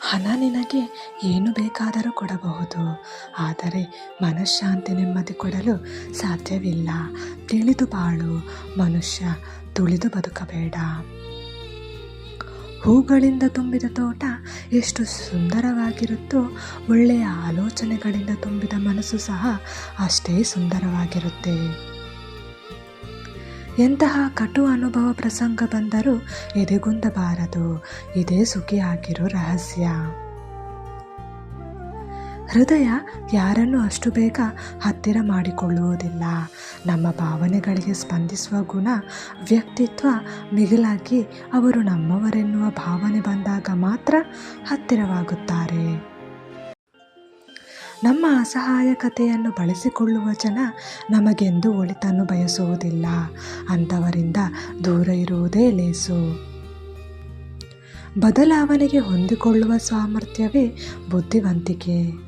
ಹಣ ನಿನಗೆ ಏನು ಬೇಕಾದರೂ ಕೊಡಬಹುದು. ಆದರೆ ಮನಃಶಾಂತಿ ನೆಮ್ಮದಿ ಕೊಡಲು ಸಾಧ್ಯವಿಲ್ಲ. ತಿಳಿದು ಬಾಳು, ಮನುಷ್ಯ ತುಳಿದು ಬದುಕಬೇಡ. ಹೂಗಳಿಂದ ತುಂಬಿದ ತೋಟ ಎಷ್ಟು ಸುಂದರವಾಗಿರುತ್ತೋ, ಒಳ್ಳೆಯ ಆಲೋಚನೆಗಳಿಂದ ತುಂಬಿದ ಮನಸ್ಸು ಸಹ ಅಷ್ಟೇ ಸುಂದರವಾಗಿರುತ್ತೆ. ಎಂತಹ ಕಟು ಅನುಭವ ಪ್ರಸಂಗ ಬಂದರೂ ಎದೆಗುಂದಬಾರದು. ಇದೇ ಸುಖಿಯಾಗಿರೋ ರಹಸ್ಯ. ಹೃದಯ ಯಾರನ್ನು ಅಷ್ಟು ಬೇಗ ಹತ್ತಿರ ಮಾಡಿಕೊಳ್ಳುವುದಿಲ್ಲ. ನಮ್ಮ ಭಾವನೆಗಳಿಗೆ ಸ್ಪಂದಿಸುವ ಗುಣ ವ್ಯಕ್ತಿತ್ವ ಮಿಗಿಲಾಗಿ ಅವರು ನಮ್ಮವರೆನ್ನುವ ಭಾವನೆ ಬಂದಾಗ ಮಾತ್ರ ಹತ್ತಿರವಾಗುತ್ತಾರೆ. ನಮ್ಮ ಅಸಹಾಯಕತೆಯನ್ನು ಬಳಸಿಕೊಳ್ಳುವ ಜನ ನಮಗೆಂದು ಒಳಿತನ್ನು ಬಯಸುವುದಿಲ್ಲ. ಅಂಥವರಿಂದ ದೂರ ಇರುವುದೇ ಲೇಸು. ಬದಲಾವಣೆಗೆ ಹೊಂದಿಕೊಳ್ಳುವ ಸಾಮರ್ಥ್ಯವೇ ಬುದ್ಧಿವಂತಿಕೆ.